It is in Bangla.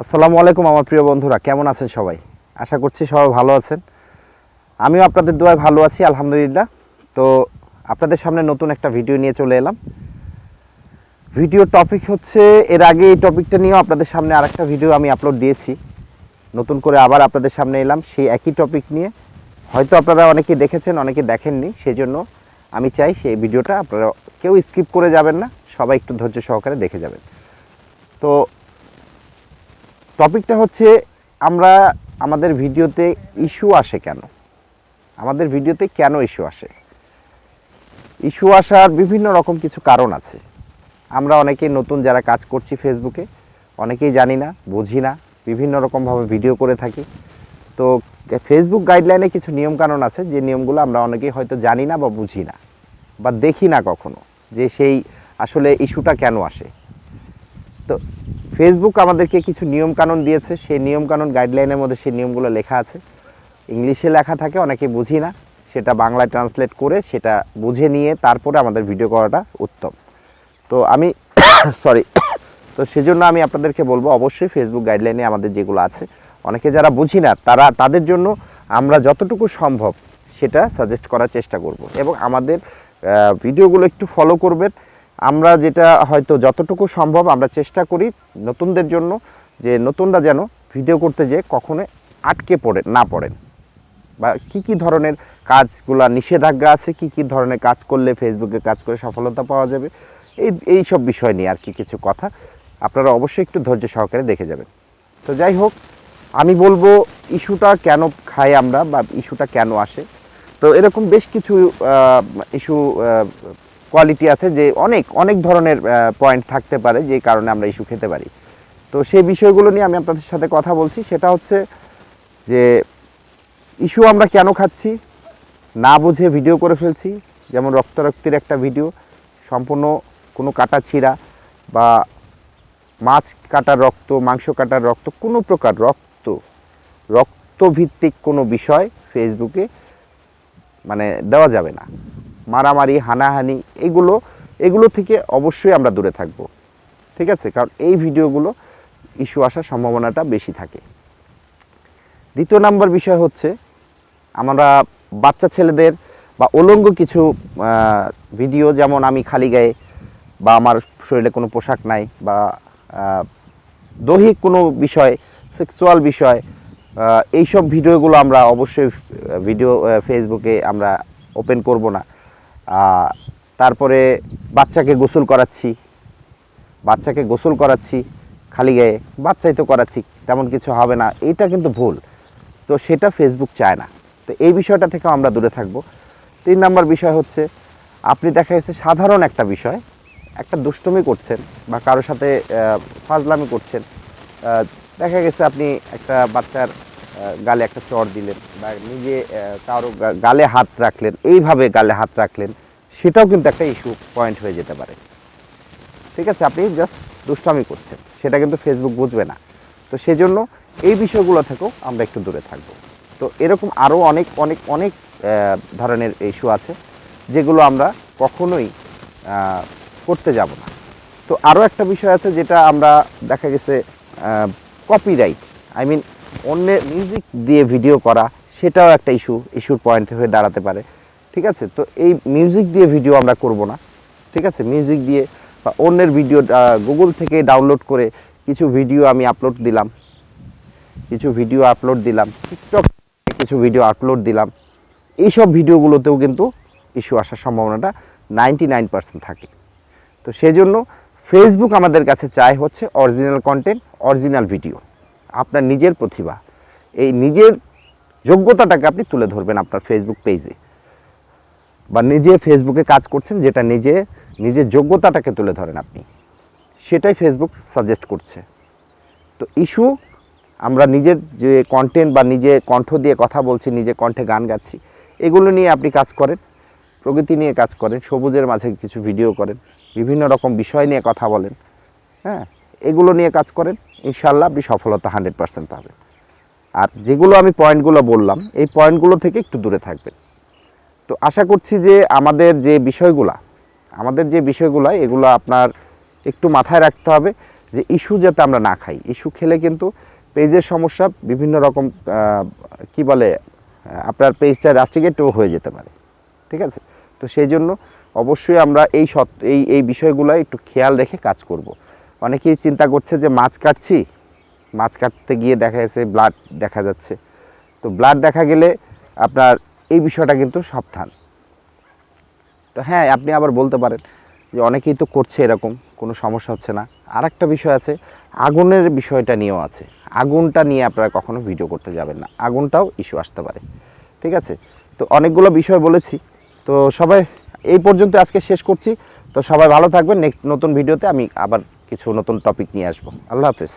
আসসালামু আলাইকুম আমার প্রিয় বন্ধুরা, কেমন আছেন সবাই? আশা করছি সবাই ভালো আছেন। আমিও আপনাদের দোয়ায় ভালো আছি, আলহামদুলিল্লাহ। তো আপনাদের সামনে নতুন একটা ভিডিও নিয়ে চলে এলাম। ভিডিও টপিক হচ্ছে, এর আগে এই টপিকটা নিয়েও আপনাদের সামনে আরেকটা ভিডিও আমি আপলোড দিয়েছি। নতুন করে আবার আপনাদের সামনে এলাম সেই একই টপিক নিয়ে। হয়তো আপনারা অনেকে দেখেছেন, অনেকে দেখেননি সেই জন্য আমি চাই সেই ভিডিওটা আপনারা কেউ স্কিপ করে যাবেন না, সবাই একটু ধৈর্য সহকারে দেখে যাবেন। তো টপিকটা হচ্ছে আমরা আমাদের ভিডিওতে ইস্যু আসে কেন? আমাদের ভিডিওতে কেন ইস্যু আসে? ইস্যু আসার বিভিন্ন রকম কিছু কারণ আছে। আমরা অনেকেই নতুন যারা কাজ করছি ফেসবুকে অনেকেই জানি না, বুঝি না, বিভিন্ন রকমভাবে ভিডিও করে থাকি। তো ফেসবুক গাইডলাইনে কিছু নিয়মকানুন আছে, যে নিয়মগুলো আমরা অনেকেই হয়তো জানি না বা বুঝি না, বা দেখি না কখনো, যে সেই আসলে ইস্যুটা কেন আসে? তো ফেসবুক আমাদেরকে কিছু নিয়মকানুন দিয়েছে। সেই নিয়মকানুন গাইডলাইনের মধ্যে সেই নিয়মগুলো লেখা আছে। ইংলিশে লেখা থাকে, অনেকে বুঝি না। সেটা বাংলায় ট্রান্সলেট করে সেটা বুঝে নিয়ে তারপরে আমাদের ভিডিও করাটা উত্তম। তো আমি সরি তো সেজন্য আমি আপনাদেরকে বলব, অবশ্যই ফেসবুক গাইডলাইনে আমাদের যেগুলো আছে, অনেকে যারা বুঝি না, তারা তাদের জন্য আমরা যতটুকু সম্ভব সেটা সাজেস্ট করার চেষ্টা করব। এবং আমাদের ভিডিওগুলো একটু ফলো করবেন। আমরা যেটা হয়তো যতটুকু সম্ভব আমরা চেষ্টা করি নতুনদের জন্য যে নতুনরা যেন ভিডিও করতে যেয়ে কখনো আটকে পড়ে, না পড়েন। বা কি কি ধরনের কাজগুলা নিষেধাজ্ঞা আছে, কি কি ধরনের কাজ করলে ফেসবুকে কাজ করে সফলতা পাওয়া যাবে, এই এই সব বিষয় নিয়ে আর কি কিছু কথা আপনারা অবশ্যই একটু ধৈর্য সহকারে দেখে যাবেন। তো যাই হোক, আমি বলব ইস্যুটা কেন খাই আমরা বা ইস্যুটা কেন আসে? তো এরকম বেশ কিছু ইস্যু কোয়ালিটি আছে যে অনেক অনেক ধরনের পয়েন্ট থাকতে পারে যে কারণে আমরা ইস্যু খেতে পারি। তো সেই বিষয়গুলো নিয়ে আমি আপনাদের সাথে কথা বলছি। সেটা হচ্ছে যে ইস্যু আমরা কেন খাচ্ছি, না বুঝে ভিডিও করে ফেলছি, যেমন রক্তারক্তির একটা ভিডিও সম্পূর্ণ কোনো কাটা ছিঁড়া বা মাছ কাটার রক্ত, মাংস কাটার রক্ত, কোনো প্রকার রক্ত, রক্তভিত্তিক কোনো বিষয় ফেসবুকে মানে দেওয়া যাবে না। মারামারি, হানাহানি, এগুলো এগুলো থেকে অবশ্যই আমরা দূরে থাকব। ঠিক আছে? কারণ এই ভিডিওগুলো ইস্যু আসার সম্ভাবনাটা বেশি থাকে। দ্বিতীয় নাম্বার বিষয় হচ্ছে, আমরা বাচ্চা ছেলেদের বা উলঙ্গ কিছু ভিডিও, যেমন আমি খালি গায়ে বা আমার শরীরে কোনো পোশাক নাই বা দৈহিক কোনো বিষয়, সেক্সুয়াল বিষয় এইসব ভিডিওগুলো আমরা অবশ্যই ভিডিও ফেসবুকে আমরা ওপেন করব না। তারপরে বাচ্চাকে গোসল করাচ্ছি। বাচ্চাকে গোসল করাচ্ছি, খালি গায়ে। বাচ্চাই তো করাচ্ছি, তেমন কিছু হবে না। এটা কিন্তু ভুল। তো সেটা ফেসবুক চায় না। তো এই বিষয়টা থেকে আমরা দূরে থাকব। তিন নাম্বার বিষয় হচ্ছে, আপনি দেখা গেছে সাধারণ একটা বিষয়, একটা দুষ্টুমি করছেন বা কারোর সাথে ফাজলামি করছেন। দেখা গেছে আপনি একটা বাচ্চার গালে একটা চর দিলেন বা নিজে কারও গালে হাত রাখলেন, এইভাবে গালে হাত রাখলেন, সেটাও কিন্তু একটা ইস্যু পয়েন্ট হয়ে যেতে পারে। ঠিক আছে? আপনি জাস্ট দুষ্টামি করছেন, সেটা কিন্তু ফেসবুক বুঝবে না। তো সেজন্য এই বিষয়গুলো থেকেও আমরা একটু দূরে থাকব। তো এরকম আরও অনেক অনেক অনেক ধরনের ইস্যু আছে, যেগুলো আমরা কখনোই করতে যাব না। তো আরও একটা বিষয় আছে যেটা আমরা দেখা গেছে কপিরাইট আই মিন অন্যের মিউজিক দিয়ে ভিডিও করা, সেটাও একটা ইস্যু ইস্যুর পয়েন্ট হয়ে দাঁড়াতে পারে। ঠিক আছে? তো এই মিউজিক দিয়ে ভিডিও আমরা করব না। ঠিক আছে? মিউজিক দিয়ে বা অন্যের ভিডিও গুগল থেকে ডাউনলোড করে কিছু ভিডিও আমি আপলোড দিলাম। কিছু ভিডিও আপলোড দিলাম। টিকটক কিছু ভিডিও আপলোড দিলাম। এইসব ভিডিওগুলোতেও কিন্তু ইস্যু আসার সম্ভাবনাটা নাইনটি নাইন পার্সেন্ট থাকে। তো সেজন্য ফেসবুক আমাদের কাছে চায় হচ্ছে অরিজিনাল কন্টেন্ট অরিজিনাল ভিডিও আপনার নিজের প্রতিভা, এই নিজের যোগ্যতাটাকে আপনি তুলে ধরবেন আপনার ফেসবুক পেজে বা নিজে ফেসবুকে কাজ করছেন যেটা নিজে নিজের যোগ্যতাটাকে তুলে ধরেন আপনি। সেটাই ফেসবুক সাজেস্ট করছে। তো ইস্যু আমরা নিজের যে কন্টেন্ট বা নিজে কণ্ঠ দিয়ে কথা বলছি, নিজে কণ্ঠে গান গাচ্ছি, এগুলো নিয়ে আপনি কাজ করেন। প্রকৃতি নিয়ে কাজ করেন, সবুজের মাঝে কিছু ভিডিও করেন, বিভিন্ন রকম বিষয় নিয়ে কথা বলেন হ্যাঁ? এগুলো নিয়ে কাজ করেন। ইনশাল্লাহ আপনি সফলতা হান্ড্রেড পার্সেন্ট পাবেন। আর যেগুলো আমি পয়েন্টগুলো বললাম, এই পয়েন্টগুলো থেকে একটু দূরে থাকবেন। তো আশা করছি যে আমাদের যে বিষয়গুলা, আমাদের যে বিষয়গুলো, এগুলো আপনার একটু মাথায় রাখতে হবে যে ইস্যু যাতে আমরা না খাই। ইস্যু খেলে কিন্তু পেজের সমস্যা বিভিন্ন রকম কি বলে আপনার পেজটা রাস্টিকেটও হয়ে যেতে পারে। ঠিক আছে? তো সেই জন্য অবশ্যই আমরা এই সৎ এই এই বিষয়গুলো একটু খেয়াল রেখে কাজ করব। অনেকেই চিন্তা করছে যে মাছ কাটছি, মাছ কাটতে গিয়ে দেখা যাচ্ছে ব্লাড দেখা যাচ্ছে। তো ব্লাড দেখা গেলে আপনার এই বিষয়টা কিন্তু সাবধান। তো হ্যাঁ আপনি আবার বলতে পারেন যে অনেকেই তো করছে এরকম, কোনো সমস্যা হচ্ছে না। আর একটা বিষয় আছে, আগুনের বিষয়টা নিয়েও আছে। আগুনটা নিয়ে আপনারা কখনো ভিডিও করতে যাবেন না। আগুনটাও ইস্যু আসতে পারে। ঠিক আছে? তো অনেকগুলো বিষয় বলেছি। তো সবাই, এই পর্যন্ত আজকে শেষ করছি। তো সবাই ভালো থাকবেন। নেক্সট নতুন ভিডিওতে আমি আবার কিছু নতুন টপিক নিয়ে আসব। আল্লাহ হাফেজ।